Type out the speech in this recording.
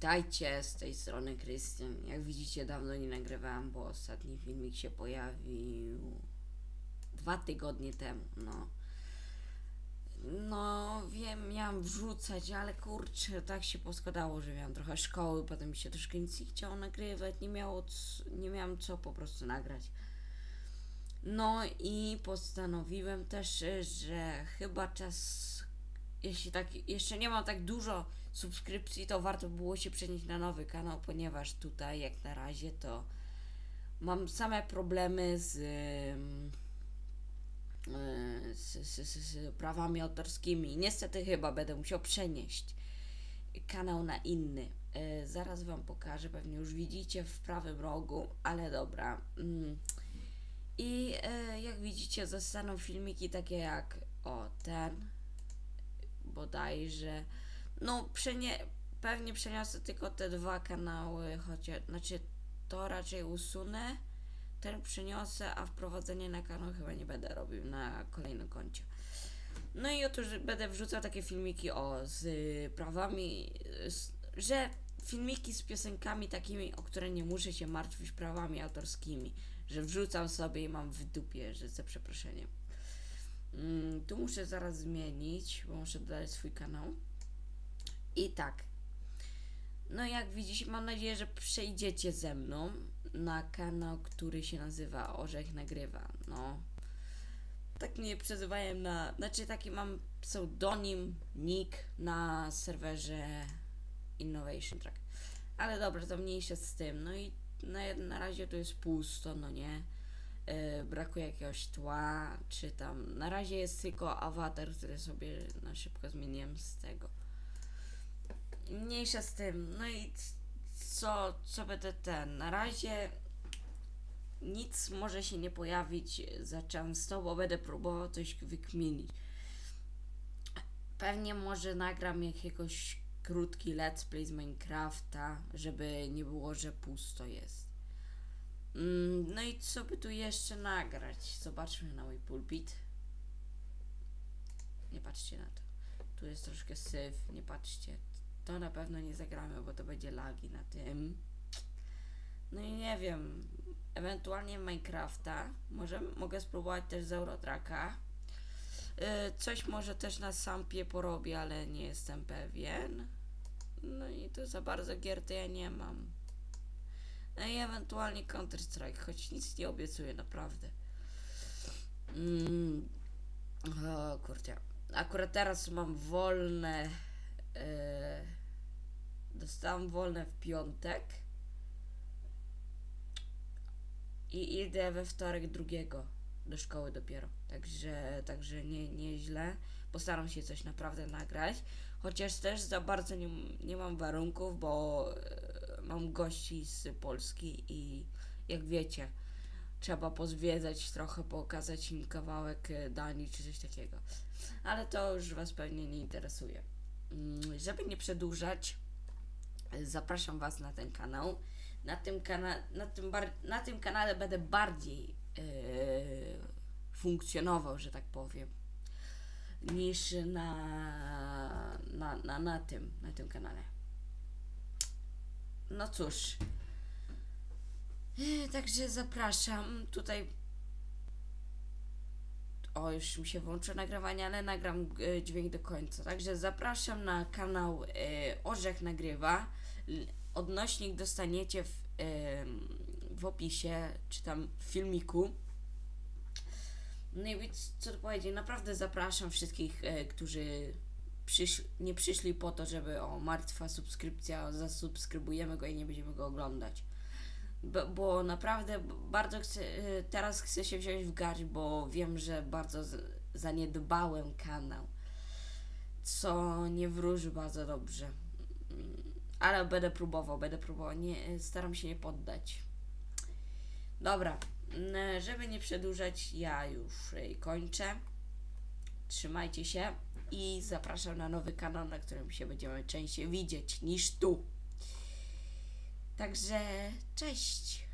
Witajcie, z tej strony Krystian. Jak widzicie, dawno nie nagrywałem, bo ostatni filmik się pojawił dwa tygodnie temu. No, no wiem, miałam wrzucać, ale kurczę, tak się poskładało, że miałam trochę szkoły, potem mi się troszkę nic nie chciało nagrywać, nie, miało nie miałam co po prostu nagrać. No i postanowiłem też, że chyba czas, jeśli tak, jeszcze nie mam tak dużo subskrypcji, to warto było się przenieść na nowy kanał, ponieważ tutaj jak na razie to mam same problemy z, y, z, z, z, prawami autorskimi. Niestety chyba będę musiał przenieść kanał na inny. Y, zaraz wam pokażę, pewnie już widzicie w prawym rogu, ale dobra. Mm. I y, jak widzicie, zostaną filmiki takie jak o ten bodajże. No, przenie, pewnie przeniosę tylko te dwa kanały, chociaż, znaczy to raczej usunę, ten przeniosę, a wprowadzenie na kanał chyba nie będę robił na kolejnym koncie. No i otóż będę wrzucał takie filmiki o z prawami, z, że filmiki z piosenkami takimi, o które nie muszę się martwić prawami autorskimi, że wrzucam sobie i mam w dupie, że za przeproszeniem. Mm, tu muszę zaraz zmienić, bo muszę dodać swój kanał. I tak. No jak widzicie, mam nadzieję, że przejdziecie ze mną na kanał, który się nazywa Orzech Nagrywa. No. Tak mnie przezywają na... Znaczy taki mam pseudonim, nick na serwerze Innovation Track. Ale dobra, to mniejsze z tym. No i na, na razie to jest pusto, no nie. Yy, brakuje jakiegoś tła, czy tam. Na razie jest tylko awatar, który sobie na szybko zmieniłem z tego. Mniejsza z tym. No i co, co będę ten? Na razie nic może się nie pojawić za często, bo będę próbował coś wykminić. Pewnie może nagram jakiegoś krótki let's play z Minecrafta, żeby nie było, że pusto jest. Mm, co by tu jeszcze nagrać? Zobaczmy na mój pulpit. Nie patrzcie na to. Tu jest troszkę syf, nie patrzcie. To na pewno nie zagramy, bo to będzie lagi na tym. No i nie wiem. Ewentualnie Minecrafta. Może mogę spróbować też z Eurotraka. Yy, coś może też na Sampie porobię, ale nie jestem pewien. No i to za bardzo gier to ja nie mam. No i ewentualnie Counter Strike, choć nic nie obiecuję naprawdę. Mm. O kurczę. Akurat teraz mam wolne. e, dostałam wolne w piątek. I idę we wtorek drugiego do szkoły dopiero. Także, także nie, nieźle. Postaram się coś naprawdę nagrać. Chociaż też za bardzo nie, nie mam warunków, bo mam gości z Polski i jak wiecie, trzeba pozwiedzać trochę, pokazać im kawałek e, Danii czy coś takiego. Ale to już Was pewnie nie interesuje. Mm, Żeby nie przedłużać, zapraszam Was na ten kanał. Na tym, kana- na tym, na tym kanale będę bardziej e, funkcjonował, że tak powiem, niż na, na, na, na tym, na tym kanale. No cóż. E, Także zapraszam. Tutaj. O, już mi się włączy nagrywanie, ale nagram e, dźwięk do końca. Także zapraszam na kanał e, Orzech Nagrywa. Odnośnik dostaniecie w, w opisie, czy tam w filmiku. No i co tu powiedzieć, naprawdę zapraszam wszystkich, którzy przysz, nie przyszli po to, żeby o martwa subskrypcja, zasubskrybujemy go i nie będziemy go oglądać. Bo, bo naprawdę bardzo chcę, e, teraz chcę się wziąć w garść, bo wiem, że bardzo zaniedbałem kanał, co nie wróży bardzo dobrze. Mm, Ale będę próbował, będę próbował, nie, staram się nie poddać. Dobra, mm, żeby nie przedłużać, ja już e, kończę. Trzymajcie się i zapraszam na nowy kanał, na którym się będziemy częściej widzieć niż tu. Także cześć.